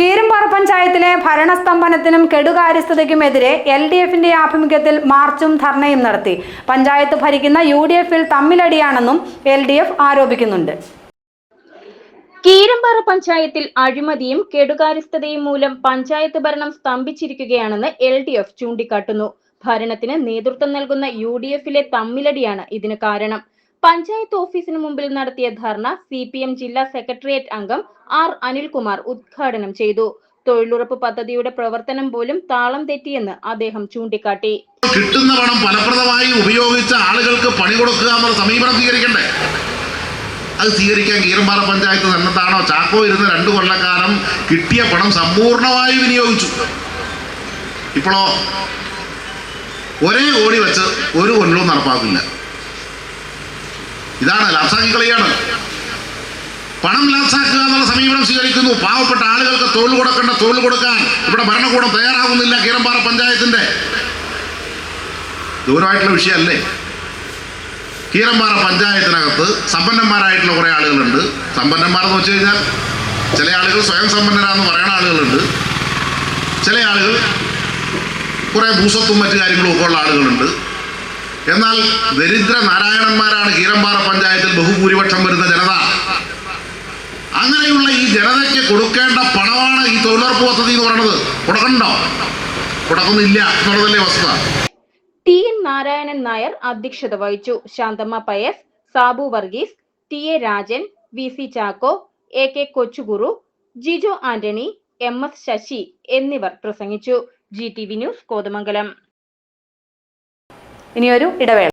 കീരമ്പാറ പഞ്ചായത്തിലെ ഭരണസ്തംഭനത്തിനും കെടുകാര്യസ്ഥതയ്ക്കുമെതിരെ L D എഫിന്റെ ആഭിമുഖ്യത്തിൽ മാർച്ചും ധർണയും നടത്തി. പഞ്ചായത്ത് ഭരിക്കുന്ന യു ഡി എഫിൽ തമ്മിലടിയാണെന്നും എൽ ഡി എഫ് ആരോപിക്കുന്നുണ്ട്. കീരമ്പാറ പഞ്ചായത്തിൽ അഴിമതിയും കെടുകാര്യസ്ഥതയും മൂലം പഞ്ചായത്ത് ഭരണം സ്തംഭിച്ചിരിക്കുകയാണെന്ന് എൽ ഡി എഫ് ചൂണ്ടിക്കാട്ടുന്നു. ഭരണത്തിന് നേതൃത്വം നൽകുന്ന യു ഡി എഫിലെ തമ്മിലടിയാണ് ഇതിന് കാരണം. പഞ്ചായത്ത് ഓഫീസിന് മുമ്പിൽ നടത്തിയ ധർണ സി പി എം ജില്ലാ സെക്രട്ടേറിയറ്റ് അംഗം ആർ അനിൽകുമാർ ഉദ്ഘാടനം ചെയ്തു. തൊഴിലുറപ്പ് പദ്ധതിയുടെ പ്രവർത്തനം പോലും താളം തെറ്റിയെന്ന് അദ്ദേഹം ചൂണ്ടിക്കാട്ടി. കിട്ടുന്ന പണം ഫലപ്രദമായി ഉപയോഗിച്ച ആളുകൾക്ക് പണി കൊടുക്കുക എന്നുള്ള സമീപനം സ്വീകരിക്കണ്ടേ? അത് സ്വീകരിക്കാൻ കീരമ്പാറ പഞ്ചായത്ത് തന്നെത്താണോ ചാക്കോ ഇരുന്ന് രണ്ടു കൊല്ലക്കാലം കിട്ടിയ പണം സമ്പൂർണമായി വിനിയോഗിച്ചു. ഇപ്പോഴോ ഒരേ കോടി വെച്ച് ഒരു കൊല്ലവും നടപ്പാക്കില്ല. ഇതാണ് ലാപ്സാക്കി കളിയാണ്. പണം ലാപ്സാക്കുക എന്നുള്ള സമീപനം സ്വീകരിക്കുന്നു. പാവപ്പെട്ട ആളുകൾക്ക് തൊഴിൽ കൊടുക്കേണ്ട തൊഴിൽ കൊടുക്കാൻ ഇവിടെ ഭരണകൂടം തയ്യാറാകുന്നില്ല കീരമ്പാറ പഞ്ചായത്തിന്റെ. ദൂരമായിട്ടുള്ള വിഷയമല്ലേ? കീരമ്പാറ പഞ്ചായത്തിനകത്ത് സമ്പന്നന്മാരായിട്ടുള്ള കുറേ ആളുകളുണ്ട്. സമ്പന്നന്മാരെന്ന് വെച്ച് കഴിഞ്ഞാൽ ചില ആളുകൾ സ്വയം സമ്പന്നരാന്ന് പറയുന്ന ആളുകളുണ്ട്. ചില ആളുകൾ കുറേ ഭൂസ്വത്തും മറ്റു കാര്യങ്ങളും ഒക്കെ ഉള്ള ആളുകളുണ്ട്. എന്നാൽ ദരിദ്ര നാരായണന്മാരാണ് കീരമ്പാറ പഞ്ചായത്തിൽ ബഹുഭൂരിപക്ഷം വരുന്ന ജനത. അങ്ങനെയുള്ള ഈ ജനതയ്ക്ക് കൊടുക്കേണ്ട പണമാണ് ഈ തൊഴിലുറപ്പ് പദ്ധതി എന്ന് പറയുന്നത്. കൊടുക്കണ്ടോ? കൊടുക്കുന്നില്ല എന്നുള്ളതല്ലേ വസ്തുത. ടി എൻ നാരായണൻ നായർ അധ്യക്ഷത വഹിച്ചു. Shanthamma Pius Sabu Varghese T A Rajan V C Chacko A K Kochukuru Jijo Antony M S Sasi എന്നിവർ പ്രസംഗിച്ചു. G T V news Kothamangalam. ഇനിയൊരു ഇടവേള.